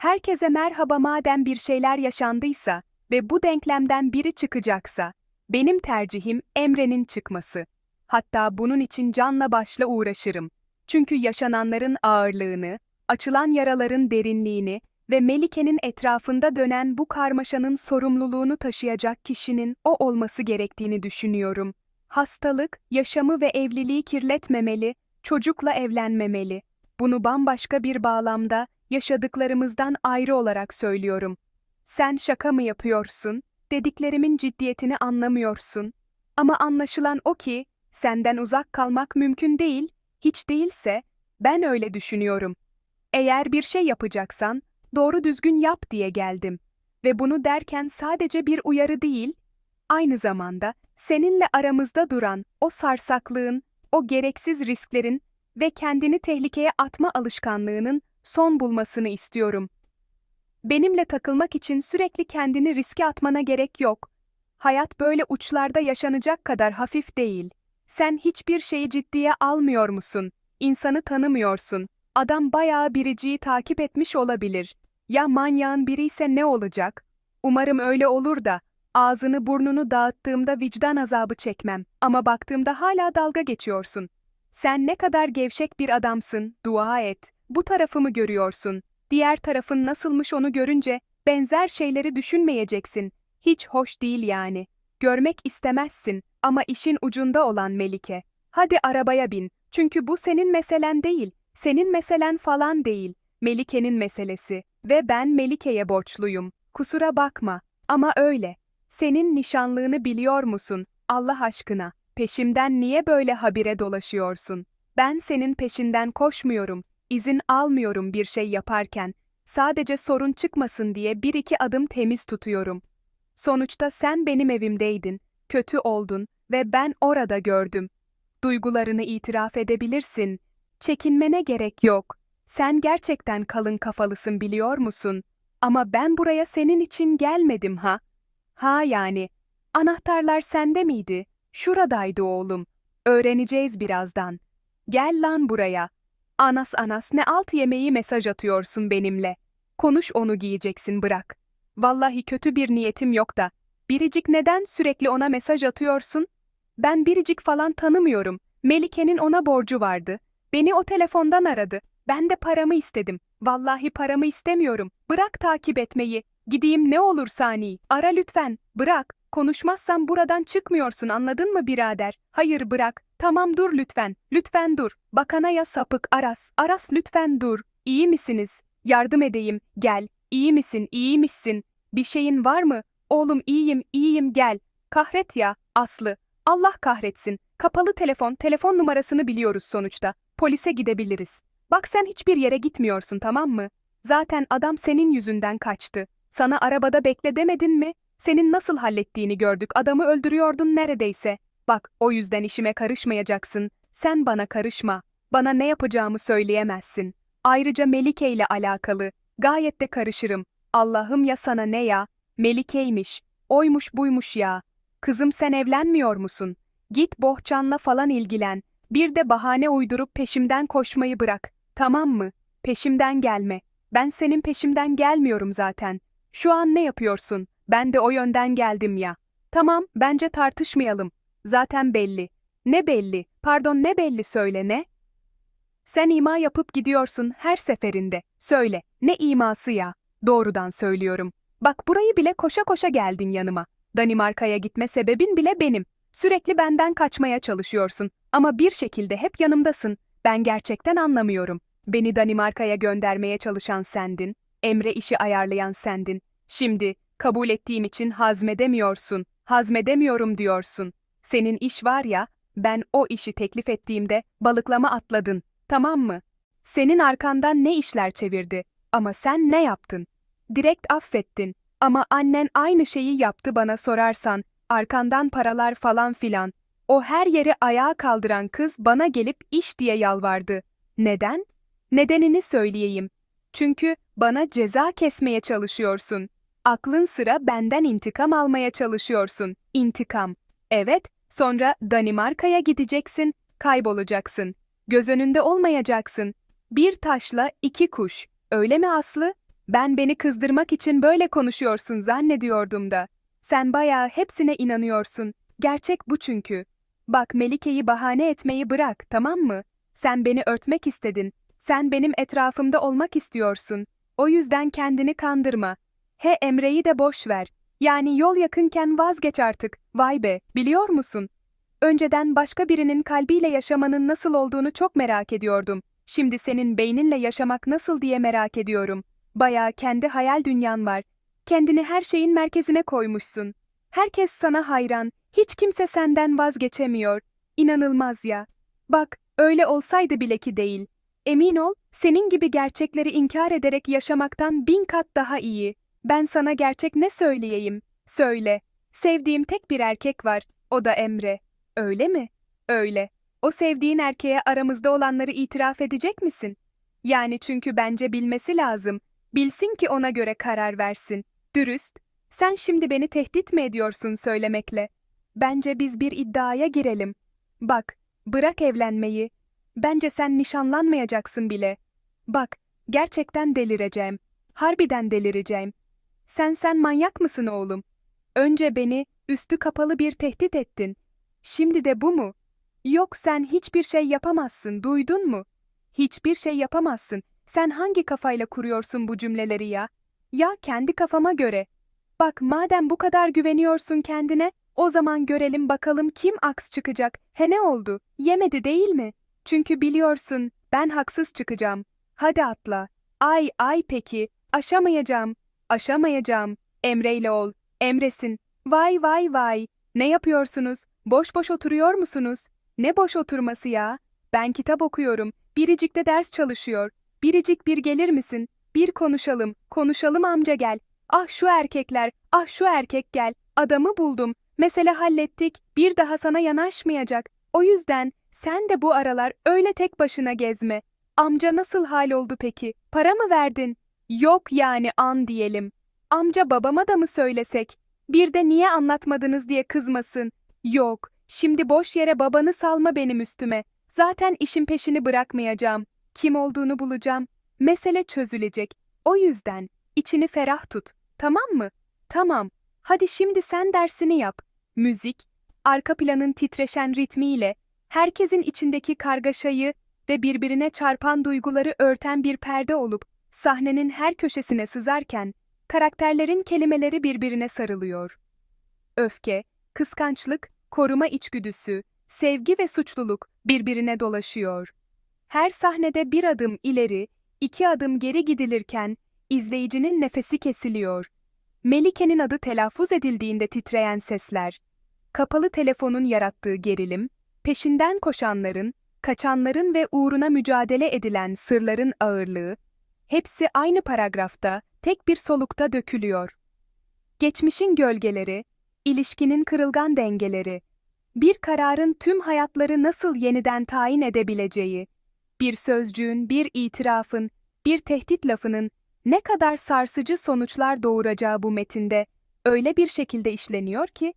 Herkese merhaba madem bir şeyler yaşandıysa ve bu denklemden biri çıkacaksa, benim tercihim Emre'nin çıkması. Hatta bunun için canla başla uğraşırım. Çünkü yaşananların ağırlığını, açılan yaraların derinliğini ve Melike'nin etrafında dönen bu karmaşanın sorumluluğunu taşıyacak kişinin o olması gerektiğini düşünüyorum. Hastalık, yaşamı ve evliliği kirletmemeli, çocukla evlenmemeli. Bunu bambaşka bir bağlamda, yaşadıklarımızdan ayrı olarak söylüyorum. Sen şaka mı yapıyorsun? Dediklerimin ciddiyetini anlamıyorsun. Ama anlaşılan o ki, senden uzak kalmak mümkün değil, hiç değilse, ben öyle düşünüyorum. Eğer bir şey yapacaksan, doğru düzgün yap diye geldim. Ve bunu derken sadece bir uyarı değil, aynı zamanda seninle aramızda duran o sarsaklığın, o gereksiz risklerin ve kendini tehlikeye atma alışkanlığının son bulmasını istiyorum. Benimle takılmak için sürekli kendini riske atmana gerek yok. Hayat böyle uçlarda yaşanacak kadar hafif değil. Sen hiçbir şeyi ciddiye almıyor musun? İnsanı tanımıyorsun. Adam bayağı biriciyi takip etmiş olabilir. Ya manyağın biri ise ne olacak? Umarım öyle olur da, ağzını burnunu dağıttığımda vicdan azabı çekmem. Ama baktığımda hala dalga geçiyorsun. Sen ne kadar gevşek bir adamsın, dua et. Bu tarafımı görüyorsun. Diğer tarafın nasılmış onu görünce, benzer şeyleri düşünmeyeceksin. Hiç hoş değil yani. Görmek istemezsin ama işin ucunda olan Melike. Hadi arabaya bin. Çünkü bu senin meselen değil. Senin meselen falan değil. Melike'nin meselesi. Ve ben Melike'ye borçluyum. Kusura bakma. Ama öyle. Senin nişanlığını biliyor musun? Allah aşkına. Peşimden niye böyle habire dolaşıyorsun? Ben senin peşinden koşmuyorum. İzin almıyorum bir şey yaparken. Sadece sorun çıkmasın diye bir iki adım temiz tutuyorum. Sonuçta sen benim evimdeydin, kötü oldun ve ben orada gördüm. Duygularını itiraf edebilirsin. Çekinmene gerek yok. Sen gerçekten kalın kafalısın biliyor musun? Ama ben buraya senin için gelmedim ha. Ha yani. Anahtarlar sende miydi? Şuradaydı oğlum. Öğreneceğiz birazdan. Gel lan buraya. Anas anas ne alt yemeği mesaj atıyorsun benimle. Konuş onu giyeceksin bırak. Vallahi kötü bir niyetim yok da. Biricik neden sürekli ona mesaj atıyorsun? Ben Biricik falan tanımıyorum. Melike'nin ona borcu vardı. Beni o telefondan aradı. Ben de paramı istedim. Vallahi paramı istemiyorum. Bırak takip etmeyi. Gideyim ne olur Sani. Ara lütfen. Bırak. Konuşmazsam buradan çıkmıyorsun anladın mı birader? Hayır bırak. Tamam dur lütfen. Lütfen dur. Bakana ya sapık Aras. Aras lütfen dur. İyi misiniz? Yardım edeyim. Gel. İyi misin? İyiymişsin. Bir şeyin var mı? Oğlum iyiyim, iyiyim gel. Kahret ya, Aslı. Allah kahretsin. Kapalı telefon, telefon numarasını biliyoruz sonuçta. Polise gidebiliriz. Bak sen hiçbir yere gitmiyorsun tamam mı? Zaten adam senin yüzünden kaçtı. Sana arabada bekle demedin mi? Senin nasıl hallettiğini gördük. Adamı öldürüyordun neredeyse. Bak, o yüzden işime karışmayacaksın. Sen bana karışma. Bana ne yapacağımı söyleyemezsin. Ayrıca Melike ile alakalı. Gayet de karışırım. Allah'ım ya sana ne ya? Melike'ymiş. Oymuş buymuş ya. Kızım sen evlenmiyor musun? Git bohçanla falan ilgilen. Bir de bahane uydurup peşimden koşmayı bırak. Tamam mı? Peşimden gelme. Ben senin peşimden gelmiyorum zaten. Şu an ne yapıyorsun? Ben de o yönden geldim ya. Tamam, bence tartışmayalım. Zaten belli. Ne belli? Pardon ne belli söyle ne? Sen ima yapıp gidiyorsun her seferinde. Söyle, ne iması ya? Doğrudan söylüyorum. Bak burayı bile koşa koşa geldin yanıma. Danimarka'ya gitme sebebin bile benim. Sürekli benden kaçmaya çalışıyorsun ama bir şekilde hep yanımdasın. Ben gerçekten anlamıyorum. Beni Danimarka'ya göndermeye çalışan sendin. Emre işi ayarlayan sendin. Şimdi kabul ettiğim için hazmedemiyorsun. Hazmedemiyorum diyorsun. Senin iş var ya, ben o işi teklif ettiğimde balıklama atladın. Tamam mı? Senin arkandan ne işler çevirdi? Ama sen ne yaptın? Direkt affettin. Ama annen aynı şeyi yaptı bana sorarsan. Arkandan paralar falan filan. O her yeri ayağa kaldıran kız bana gelip iş diye yalvardı. Neden? Nedenini söyleyeyim. Çünkü bana ceza kesmeye çalışıyorsun. Aklın sıra benden intikam almaya çalışıyorsun. İntikam. Evet, sonra Danimarka'ya gideceksin, kaybolacaksın. Göz önünde olmayacaksın. Bir taşla iki kuş. Öyle mi Aslı? Ben beni kızdırmak için böyle konuşuyorsun zannediyordum da. Sen bayağı hepsine inanıyorsun. Gerçek bu çünkü. Bak Melike'yi bahane etmeyi bırak, tamam mı? Sen beni örtmek istedin. Sen benim etrafımda olmak istiyorsun. O yüzden kendini kandırma. He Emre'yi de boş ver. Yani yol yakınken vazgeç artık. Vay be, biliyor musun? Önceden başka birinin kalbiyle yaşamanın nasıl olduğunu çok merak ediyordum. Şimdi senin beyninle yaşamak nasıl diye merak ediyorum. Bayağı kendi hayal dünyan var. Kendini her şeyin merkezine koymuşsun. Herkes sana hayran. Hiç kimse senden vazgeçemiyor. İnanılmaz ya. Bak, öyle olsaydı bile ki değil. Emin ol, senin gibi gerçekleri inkar ederek yaşamaktan bin kat daha iyi. Ben sana gerçek ne söyleyeyim? Söyle. Sevdiğim tek bir erkek var. O da Emre. Öyle mi? Öyle. O sevdiğin erkeğe aramızda olanları itiraf edecek misin? Yani çünkü bence bilmesi lazım. Bilsin ki ona göre karar versin. Dürüst. Sen şimdi beni tehdit mi ediyorsun söylemekle? Bence biz bir iddiaya girelim. Bak, bırak evlenmeyi. Bence sen nişanlanmayacaksın bile. Bak, gerçekten delireceğim. Harbiden delireceğim. Sen sen manyak mısın oğlum? Önce beni üstü kapalı bir tehdit ettin. Şimdi de bu mu? Yok sen hiçbir şey yapamazsın, duydun mu? Hiçbir şey yapamazsın. Sen hangi kafayla kuruyorsun bu cümleleri ya? Ya kendi kafama göre. Bak madem bu kadar güveniyorsun kendine, o zaman görelim bakalım kim aks çıkacak. He ne oldu? Yemedi değil mi? Çünkü biliyorsun, ben haksız çıkacağım. Hadi atla. Ay ay peki, aşamayacağım. Aşamayacağım. Emre'yle ol. Emresin. Vay vay vay. Ne yapıyorsunuz? Boş boş oturuyor musunuz? Ne boş oturması ya? Ben kitap okuyorum. Biricik'te ders çalışıyor. Biricik bir gelir misin? Bir konuşalım. Konuşalım amca gel. Ah şu erkekler, ah şu erkek gel. Adamı buldum. Mesele hallettik. Bir daha sana yanaşmayacak. O yüzden sen de bu aralar öyle tek başına gezme. Amca nasıl hal oldu peki? Para mı verdin? Yok yani an diyelim. Amca babama da mı söylesek? Bir de niye anlatmadınız diye kızmasın. Yok, şimdi boş yere babanı salma benim üstüme. Zaten işin peşini bırakmayacağım. Kim olduğunu bulacağım. Mesele çözülecek. O yüzden içini ferah tut. Tamam mı? Tamam. Hadi şimdi sen dersini yap. Müzik, arka planın titreşen ritmiyle, herkesin içindeki kargaşayı ve birbirine çarpan duyguları örten bir perde olup, sahnenin her köşesine sızarken, karakterlerin kelimeleri birbirine sarılıyor. Öfke, kıskançlık, koruma içgüdüsü, sevgi ve suçluluk birbirine dolaşıyor. Her sahnede bir adım ileri, iki adım geri gidilirken, izleyicinin nefesi kesiliyor. Melike'nin adı telaffuz edildiğinde titreyen sesler, kapalı telefonun yarattığı gerilim, peşinden koşanların, kaçanların ve uğruna mücadele edilen sırların ağırlığı, hepsi aynı paragrafta, tek bir solukta dökülüyor. Geçmişin gölgeleri, ilişkinin kırılgan dengeleri, bir kararın tüm hayatları nasıl yeniden tayin edebileceği, bir sözcüğün, bir itirafın, bir tehdit lafının ne kadar sarsıcı sonuçlar doğuracağı bu metinde öyle bir şekilde işleniyor ki,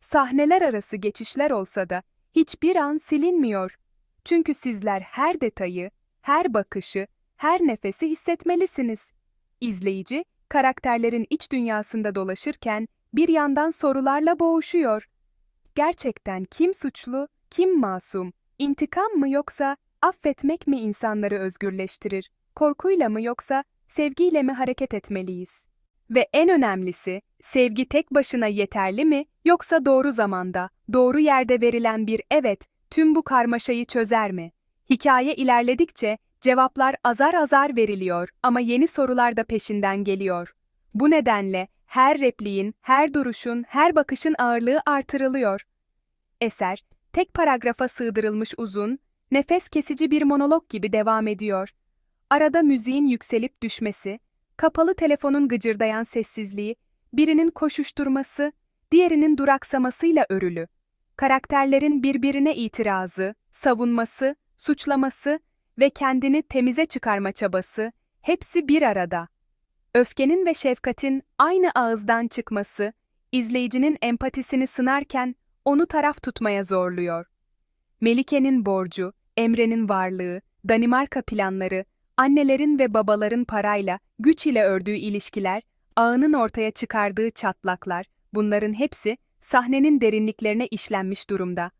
sahneler arası geçişler olsa da hiçbir an silinmiyor. Çünkü sizler her detayı, her bakışı, her nefesi hissetmelisiniz. İzleyici, karakterlerin iç dünyasında dolaşırken bir yandan sorularla boğuşuyor. Gerçekten kim suçlu, kim masum? İntikam mı yoksa affetmek mi insanları özgürleştirir? Korkuyla mı yoksa sevgiyle mi hareket etmeliyiz? Ve en önemlisi, sevgi tek başına yeterli mi yoksa doğru zamanda, doğru yerde verilen bir evet tüm bu karmaşayı çözer mi? Hikaye ilerledikçe cevaplar azar azar veriliyor ama yeni sorular da peşinden geliyor. Bu nedenle her repliğin, her duruşun, her bakışın ağırlığı artırılıyor. Eser, tek paragrafa sığdırılmış uzun, nefes kesici bir monolog gibi devam ediyor. Arada müziğin yükselip düşmesi, kapalı telefonun gıcırdayan sessizliği, birinin koşuşturması, diğerinin duraksamasıyla örülü. Karakterlerin birbirine itirazı, savunması, suçlaması ve kendini temize çıkarma çabası hepsi bir arada. Öfkenin ve şefkatin aynı ağızdan çıkması, izleyicinin empatisini sınarken onu taraf tutmaya zorluyor. Melike'nin borcu, Emre'nin varlığı, Danimarka planları, Annelerin ve babaların parayla, güç ile ördüğü ilişkiler, ağının ortaya çıkardığı çatlaklar, bunların hepsi sahnenin derinliklerine işlenmiş durumda.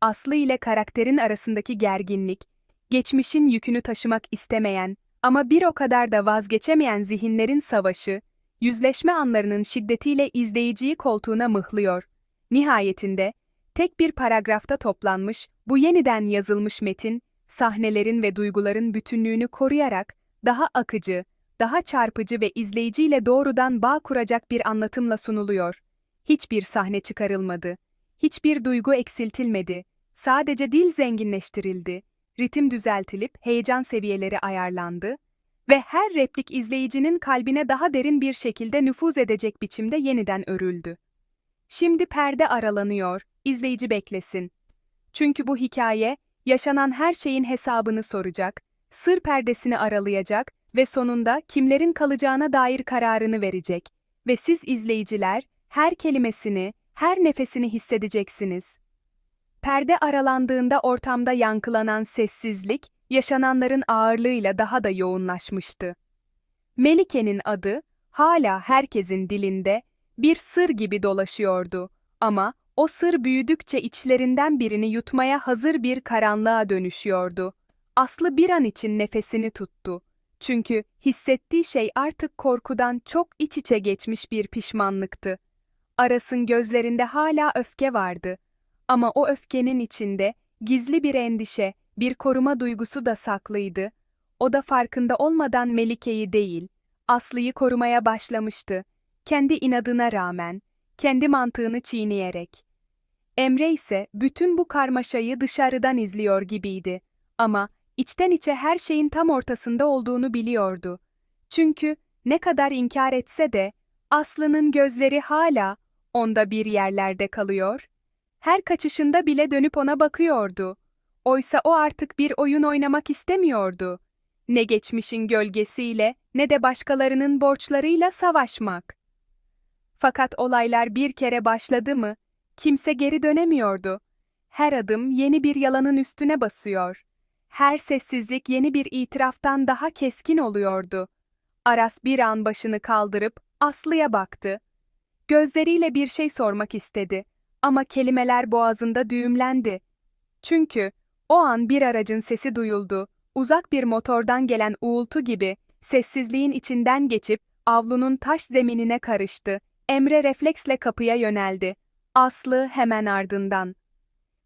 Aslı ile karakterin arasındaki gerginlik, geçmişin yükünü taşımak istemeyen ama bir o kadar da vazgeçemeyen zihinlerin savaşı, yüzleşme anlarının şiddetiyle izleyiciyi koltuğuna mıhlıyor. Nihayetinde, tek bir paragrafta toplanmış, bu yeniden yazılmış metin, sahnelerin ve duyguların bütünlüğünü koruyarak, daha akıcı, daha çarpıcı ve izleyiciyle doğrudan bağ kuracak bir anlatımla sunuluyor. Hiçbir sahne çıkarılmadı. Hiçbir duygu eksiltilmedi. Sadece dil zenginleştirildi. Ritim düzeltilip heyecan seviyeleri ayarlandı ve her replik izleyicinin kalbine daha derin bir şekilde nüfuz edecek biçimde yeniden örüldü. Şimdi perde aralanıyor, izleyici beklesin. Çünkü bu hikaye, yaşanan her şeyin hesabını soracak, sır perdesini aralayacak ve sonunda kimlerin kalacağına dair kararını verecek. Ve siz izleyiciler, her kelimesini, her nefesini hissedeceksiniz. Perde aralandığında ortamda yankılanan sessizlik, yaşananların ağırlığıyla daha da yoğunlaşmıştı. Melike'nin adı, hala herkesin dilinde, bir sır gibi dolaşıyordu ama o sır büyüdükçe içlerinden birini yutmaya hazır bir karanlığa dönüşüyordu. Aslı bir an için nefesini tuttu. Çünkü hissettiği şey artık korkudan çok iç içe geçmiş bir pişmanlıktı. Aras'ın gözlerinde hala öfke vardı. Ama o öfkenin içinde gizli bir endişe, bir koruma duygusu da saklıydı. O da farkında olmadan Melike'yi değil, Aslı'yı korumaya başlamıştı. Kendi inadına rağmen, kendi mantığını çiğneyerek. Emre ise bütün bu karmaşayı dışarıdan izliyor gibiydi. Ama içten içe her şeyin tam ortasında olduğunu biliyordu. Çünkü ne kadar inkar etse de Aslı'nın gözleri hala onda bir yerlerde kalıyor. Her kaçışında bile dönüp ona bakıyordu. Oysa o artık bir oyun oynamak istemiyordu. Ne geçmişin gölgesiyle ne de başkalarının borçlarıyla savaşmak. Fakat olaylar bir kere başladı mı, kimse geri dönemiyordu. Her adım yeni bir yalanın üstüne basıyor. Her sessizlik yeni bir itiraftan daha keskin oluyordu. Aras bir an başını kaldırıp Aslı'ya baktı. Gözleriyle bir şey sormak istedi ama kelimeler boğazında düğümlendi. Çünkü o an bir aracın sesi duyuldu. Uzak bir motordan gelen uğultu gibi sessizliğin içinden geçip avlunun taş zeminine karıştı. Emre refleksle kapıya yöneldi. Aslı hemen ardından.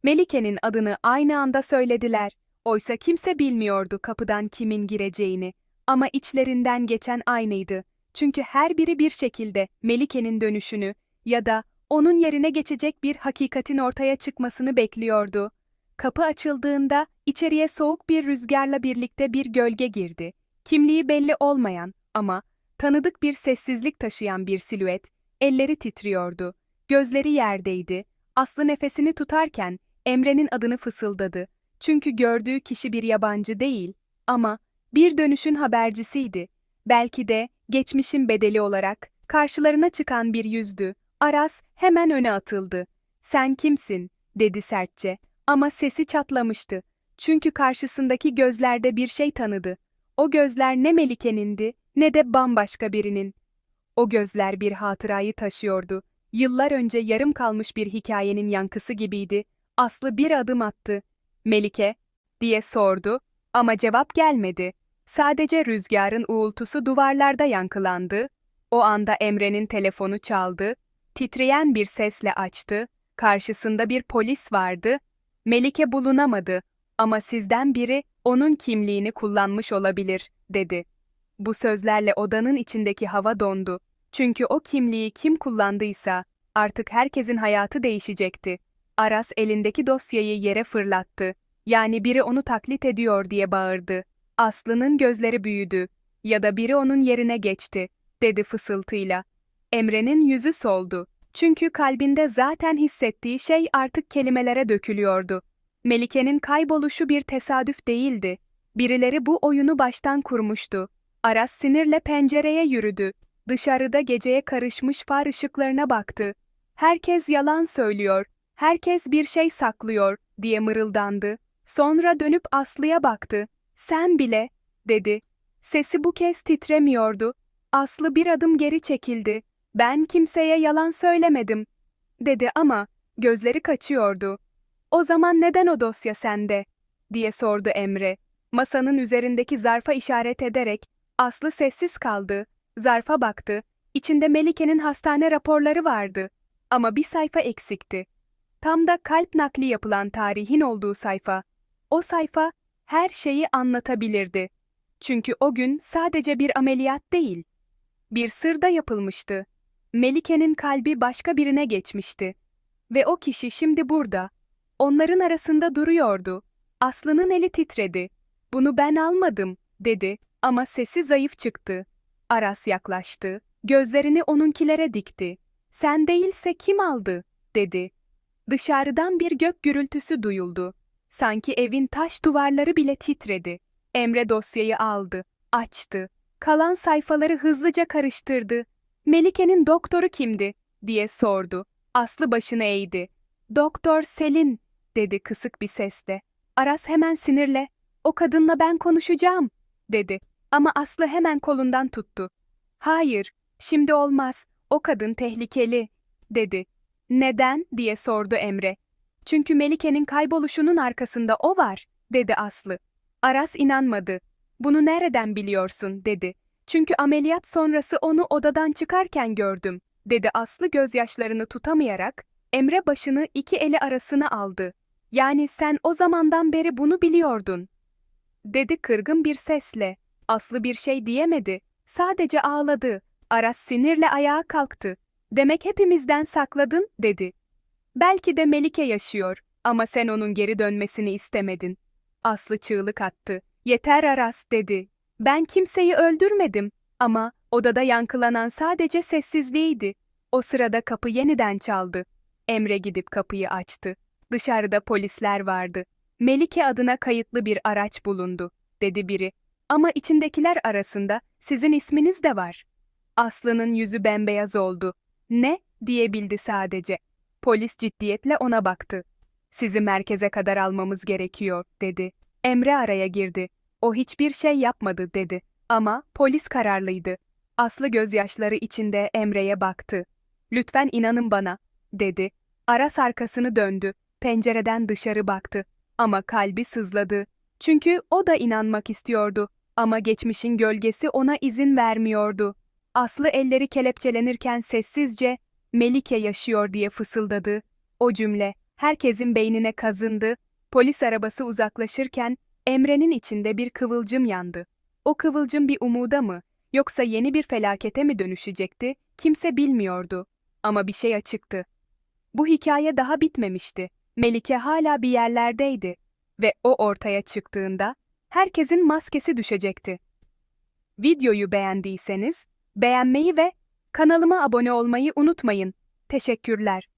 Melike'nin adını aynı anda söylediler. Oysa kimse bilmiyordu kapıdan kimin gireceğini. Ama içlerinden geçen aynıydı. Çünkü her biri bir şekilde Melike'nin dönüşünü ya da onun yerine geçecek bir hakikatin ortaya çıkmasını bekliyordu. Kapı açıldığında içeriye soğuk bir rüzgarla birlikte bir gölge girdi. Kimliği belli olmayan ama tanıdık bir sessizlik taşıyan bir silüet, elleri titriyordu, gözleri yerdeydi. Aslı nefesini tutarken Emre'nin adını fısıldadı. Çünkü gördüğü kişi bir yabancı değil ama bir dönüşün habercisiydi. Belki de geçmişin bedeli olarak karşılarına çıkan bir yüzdü. Aras hemen öne atıldı. Sen kimsin? dedi sertçe. Ama sesi çatlamıştı. Çünkü karşısındaki gözlerde bir şey tanıdı. O gözler ne Melike'nindi ne de bambaşka birinin. O gözler bir hatırayı taşıyordu. Yıllar önce yarım kalmış bir hikayenin yankısı gibiydi. Aslı bir adım attı. Melike, diye sordu ama cevap gelmedi. Sadece rüzgarın uğultusu duvarlarda yankılandı. O anda Emre'nin telefonu çaldı. Titreyen bir sesle açtı. Karşısında bir polis vardı. Melike bulunamadı ama sizden biri onun kimliğini kullanmış olabilir, dedi. Bu sözlerle odanın içindeki hava dondu. Çünkü o kimliği kim kullandıysa artık herkesin hayatı değişecekti. Aras elindeki dosyayı yere fırlattı. Yani biri onu taklit ediyor diye bağırdı. Aslı'nın gözleri büyüdü. Ya da biri onun yerine geçti, dedi fısıltıyla. Emre'nin yüzü soldu. Çünkü kalbinde zaten hissettiği şey artık kelimelere dökülüyordu. Melike'nin kayboluşu bir tesadüf değildi. Birileri bu oyunu baştan kurmuştu. Aras sinirle pencereye yürüdü. Dışarıda geceye karışmış far ışıklarına baktı. Herkes yalan söylüyor, herkes bir şey saklıyor, diye mırıldandı. Sonra dönüp Aslı'ya baktı. Sen bile, dedi. Sesi bu kez titremiyordu. Aslı bir adım geri çekildi. Ben kimseye yalan söylemedim, dedi ama gözleri kaçıyordu. O zaman neden o dosya sende? diye sordu Emre. Masanın üzerindeki zarfa işaret ederek Aslı sessiz kaldı. Zarfa baktı. İçinde Melike'nin hastane raporları vardı. Ama bir sayfa eksikti. Tam da kalp nakli yapılan tarihin olduğu sayfa. O sayfa her şeyi anlatabilirdi. Çünkü o gün sadece bir ameliyat değil, bir sırda yapılmıştı. Melike'nin kalbi başka birine geçmişti. Ve o kişi şimdi burada. Onların arasında duruyordu. Aslı'nın eli titredi. Bunu ben almadım, dedi ama sesi zayıf çıktı. Aras yaklaştı. Gözlerini onunkilere dikti. Sen değilse kim aldı, dedi. Dışarıdan bir gök gürültüsü duyuldu. Sanki evin taş duvarları bile titredi. Emre dosyayı aldı, açtı. Kalan sayfaları hızlıca karıştırdı. Melike'nin doktoru kimdi? diye sordu. Aslı başını eğdi. Doktor Selin, dedi kısık bir sesle. Aras hemen sinirle, o kadınla ben konuşacağım, dedi. Ama Aslı hemen kolundan tuttu. Hayır, şimdi olmaz, o kadın tehlikeli, dedi. Neden, diye sordu Emre. Çünkü Melike'nin kayboluşunun arkasında o var, dedi Aslı. Aras inanmadı. Bunu nereden biliyorsun, dedi. Çünkü ameliyat sonrası onu odadan çıkarken gördüm, dedi Aslı gözyaşlarını tutamayarak, Emre başını iki eli arasına aldı. Yani sen o zamandan beri bunu biliyordun. Dedi kırgın bir sesle. Aslı bir şey diyemedi. Sadece ağladı. Aras sinirle ayağa kalktı. Demek hepimizden sakladın, dedi. Belki de Melike yaşıyor ama sen onun geri dönmesini istemedin. Aslı çığlık attı. Yeter Aras, dedi. Ben kimseyi öldürmedim ama odada yankılanan sadece sessizliğiydi. O sırada kapı yeniden çaldı. Emre gidip kapıyı açtı. Dışarıda polisler vardı. Melike adına kayıtlı bir araç bulundu, dedi biri. Ama içindekiler arasında sizin isminiz de var. Aslı'nın yüzü bembeyaz oldu. Ne? diyebildi sadece. Polis ciddiyetle ona baktı. Sizi merkeze kadar almamız gerekiyor, dedi. Emre araya girdi. O hiçbir şey yapmadı, dedi. Ama polis kararlıydı. Aslı gözyaşları içinde Emre'ye baktı. Lütfen inanın bana, dedi. Aras arkasını döndü. Pencereden dışarı baktı. Ama kalbi sızladı. Çünkü o da inanmak istiyordu. Ama geçmişin gölgesi ona izin vermiyordu. Aslı elleri kelepçelenirken sessizce Melike yaşıyor diye fısıldadı. O cümle herkesin beynine kazındı. Polis arabası uzaklaşırken Emre'nin içinde bir kıvılcım yandı. O kıvılcım bir umuda mı, yoksa yeni bir felakete mi dönüşecekti, kimse bilmiyordu. Ama bir şey açıktı. Bu hikaye daha bitmemişti. Melike hala bir yerlerdeydi ve o ortaya çıktığında herkesin maskesi düşecekti. Videoyu beğendiyseniz beğenmeyi ve kanalıma abone olmayı unutmayın. Teşekkürler.